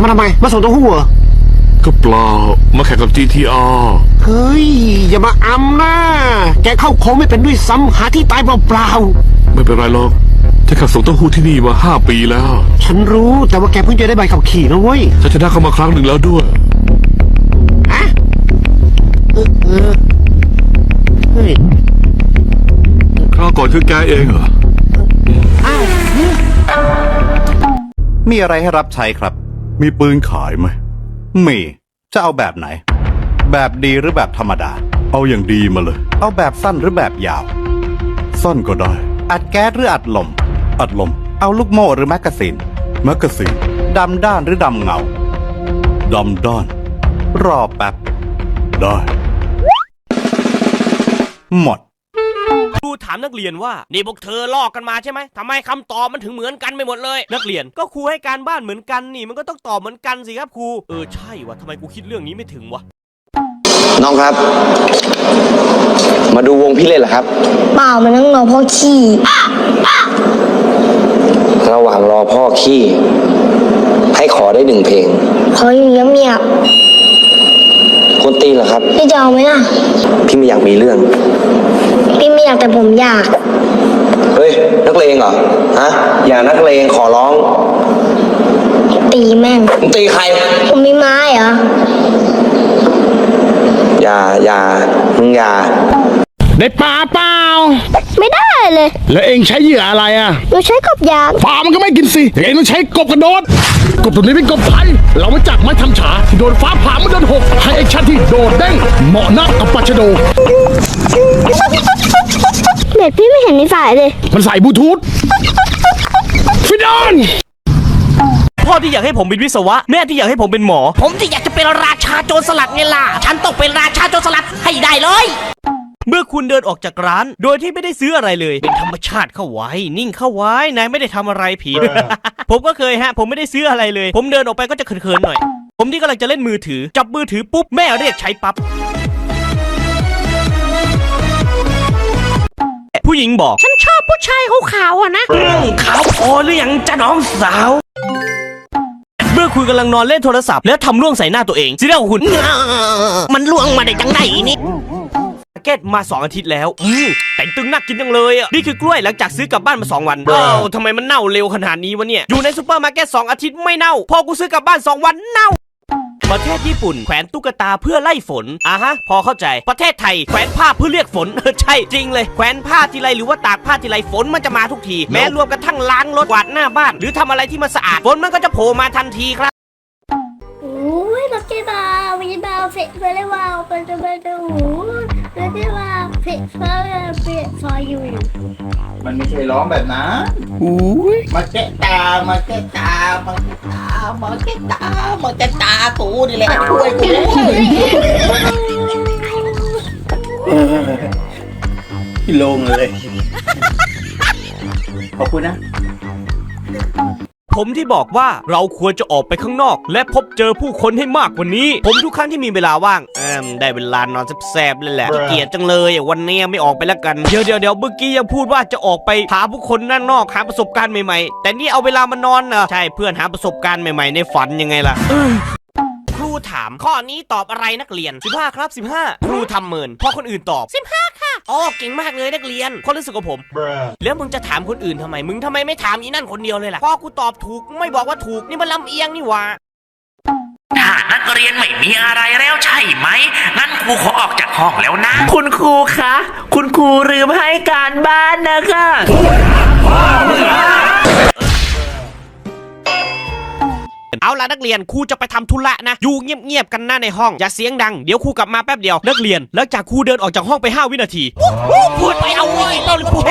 มาทำไม มาส่งเตัวหู้เหรอ ก็เปล่ามาแข่งกับ GTR เฮ้ย อย่ามาอำนะ แกเข้าโค้งไม่เป็นด้วยซ้ำหาที่ตายเปล่าไม่เป็นไรหรอกฉันขับส่งเต้าหู้ที่นี่มาห้าปีแล้วๆ ฉันรู้แต่ว่าแกเพิ่งจะได้ใบขับขี่นะเว้ยฉันชนะเข้ามาครั้งหนึ่งแล้วด้วย อะเออเออเฮ้ย คราวก่อนคือแกเองเหรออ้าวมีอะไรให้รับใช้ครับ มีปืนขายไหม มี จะเอาแบบไหน แบบดีหรือแบบธรรมดา เอาอย่างดีมาเลย เอาแบบสั้นหรือแบบยาว สั้นก็ได้ อัดแก๊สหรืออัดลม อัดลม เอาลูกโม่หรือแมกกาซีน แมกกาซีน ดำด้านหรือดำเงา ดำด้าน รอแป๊บ ได้ หมด ครูถามนักเรียนว่า นี่พวกเธอลอกกันมาใช่ไหมทำไมคำตอบมันถึงเหมือนกันไปหมดเลย นักเรียนก็ครูให้การบ้านเหมือนกันนี่มันก็ต้องตอบเหมือนกันสิครับครูเออใช่วะทำไมกูคิดเรื่องนี้ไม่ถึงวะน้องครับ มาดูวงพี่เล่นเหรอครับ เปล่ามันต้องรอพ่อขี้ระหว่างรอพ่อขี้ ให้ขอได้หนึ่งเพลงเขาอยู่เงียบ คนตีนเหรอครับๆพี่จะเอาไหมล่ะ พี่ไม่อยากมีเรื่อง พี่ไม่อยากแต่ผมอยาก เฮ้ย นักเลงเหรอ ฮะ อย่านักเลงขอร้อง ตีแม่ง มึงตีใคร ผมมีไม้เหรอ อย่า อย่า มึงอย่า ได้ปลาเปล่า ไม่ได้เลยแล้วเองใช้เหยื่ออะไรอะหนูใช้กบยางปลามันก็ไม่กินสิเองต้องใช้กบกระโดด กบตัวนี้เป็นกบไทยเรามาจากไม้ทำฉาที่โดนฟ้าผ่ามันโดนหกให้ไอ้ชันที่โดดเด้งเหมาะนักกับปลาชะโดเด็ดพี่ไม่เห็นในฝ่ายเลย มันใส่บลูทูธฟิดอนพ่อที่อยากให้ผมเป็นวิศวะ แม่ที่อยากให้ผมเป็นหมอ ผมที่อยากจะเป็นราชาโจรสลัดไงล่ะ ฉันต้องเป็นราชาโจรสลัดให้ได้เลย เมื่อคุณเดินออกจากร้าน โดยที่ไม่ได้ซื้ออะไรเลย เป็นธรรมชาติเข้าไว้ นิ่งเข้าไว้นายไม่ได้ทำอะไรผิด ผมก็เคยฮะ ผมไม่ได้ซื้ออะไรเลย ผมเดินออกไปก็จะเขินๆหน่อย ผมที่กำลังจะเล่นมือถือ จับมือถือปุ๊บแม่เรียกใช้ปั๊บผู้หญิงบอก ฉันชอบผู้ชายขาวๆอะนะขาวพอหรือยังจ้าน้องสาวเมื่อคุณกำลังนอนเล่นโทรศัพท์ แล้วทำล่วงใส่หน้าตัวเองสิเรื่องของคุณ มันล่วงมาได้จังไหนนี่ เก็ตมา 2 อาทิตย์แล้วอืมแต่งตึงน่ากินจังเลยอะ นี่คือกล้วยหลังจากซื้อกลับบ้านมา 2 วันอ้าวทำไมมันเน่าเร็วขนาดนี้วะเนี่ย อยู่ในซูเปอร์มาร์เก็ต2อาทิตย์ไม่เน่า พอกูซื้อกลับบ้าน 2 วันเน่าประเทศญี่ปุ่นแขวนตุ๊กตาเพื่อไล่ฝนอะฮะ พอเข้าใจ ประเทศไทยแขวนผ้าเพื่อเรียกฝนเออใช่ จริงเลย แขวนผ้าทีไรหรือว่าตากผ้าทีไรฝนมันจะมาทุกที แม้รวมกระทั่งล้างรถกวาดหน้าบ้าน หรือทำอะไรที่มันสะอาดฝนมันก็จะโผล่มาทันทีครับโอ้ยบักเก็ตบาร์บักเก็ตบาร์เฟะไปเลยว่าไปจะไปจะหู บักเก็ตบาร์เฟะเฟะเฟะฟออยู่มันไม่ใช่ร้องแบบนั้นมาเกะตา มาเกะตา มาเกะตา มาเกะตา มาเกะตากูนี่แหละช่วยกูพี่ลงเลย ขอบคุณนะ ผมที่บอกว่าเราควรจะออกไปข้างนอก และพบเจอผู้คนให้มากกว่านี้ ผมทุกครั้งที่มีเวลาว่างเอมได้เวลานอนแซบๆเลยแหละขี้เกียจจังเลยอะวันนี้ไม่ออกไปแล้วกันเดี๋ยวเดี๋ยวเดี๋ยวเมื่อกี้ยังพูดว่าจะออกไปหาผู้คนด้านนอกหาประสบการณ์ใหม่ๆ แต่นี่เอาเวลามานอนเหรอใช่เพื่อนหาประสบการณ์ใหม่ๆ ในฝันยังไงล่ะครูถามข้อนี้ตอบอะไรนักเรียน 15 ครับ 15 ครูทำเมินพอคนอื่นตอบ 15ค่ะ อ๋อเก่งมากเลยนักเรียนคนรู้สึกกับผม แล้วมึงจะถามคนอื่นทำไม มึงทำไมไม่ถามอีนั่นคนเดียวเลยล่ะ พ่อกูตอบถูกไม่บอกว่าถูกนี่มันลำเอียงนี่หว่า ถ้านักเรียนไม่มีอะไรแล้วใช่ไหม งั้นครูขอออกจากห้องแล้วนะ คุณครูคะ คุณครูลืมให้การบ้านนะคะ เอา ล่ะนักเรียนครูจะไปทำธุระนะอยู่เงียบๆกันหน้าในห้องอย่าเสียงดังเดี๋ยวครูกลับมาแป๊บเดียวนักเรียนหลังจากครูเดินออกจากห้องไป 5 วินาทีพูดไปเอาไว้เราเลยพูด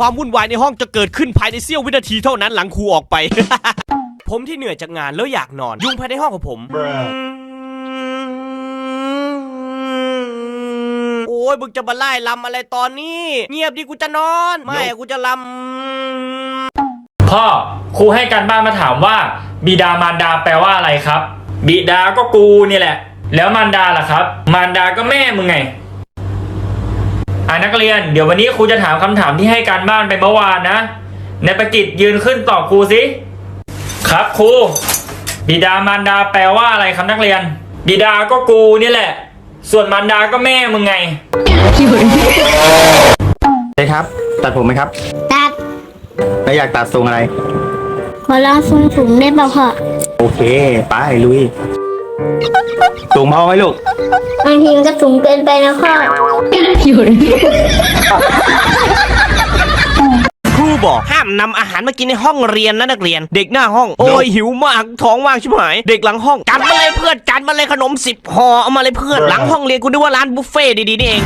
ความวุ่นวายในห้องจะเกิดขึ้นภายในเสี้ยววินาทีเท่านั้นหลังครูออกไป ผมที่เหนื่อยจากงานแล้วอยากนอน ยุงภายในห้องของผมโอ้ยมึงจะมาไล่ลำอะไรตอนนี้ เงียบดิกูจะนอน ไม่กูจะลำพ่อครูให้การบ้านมาถามว่า บิดามารดาแปลว่าอะไรครับ บิดาก็กูนี่แหละ แล้วมารดาล่ะครับ มารดาก็แม่มึงไงอ่านักเรียน เดี๋ยววันนี้ครูจะถามคำถามที่ให้การบ้านไปเมื่อวานนะในประกิจยืนขึ้นตอบครูสิครับครูบิดามารดาแปลว่าอะไรครับนักเรียน บิดาก็กูนี่แหละ ส่วนมารดาก็แม่มึงไงใช่ครับ ตัดผมไหมครับ ตัดแล้วอยากตัดทรงอะไร ขอลองทรงผมได้ป่ะพ่อโอเค ไปลุยสูงพอไหมลูก บางทีมันก็สูงเกินไปนะพ่อ ครูบอกห้ามนำอาหารมากินในห้องเรียนนะนักเรียน เด็กหน้าห้อง โอ้ยหิวมากท้องว่างชิบหาย เด็กหลังห้องจัดมาเลยเพื่อนจัดมาเลยขนมสิบห่อเอามาเลยเพื่อนหลังห้องเรียนกูนึกว่าร้านบุฟเฟ่ต์ดีๆนี่เอง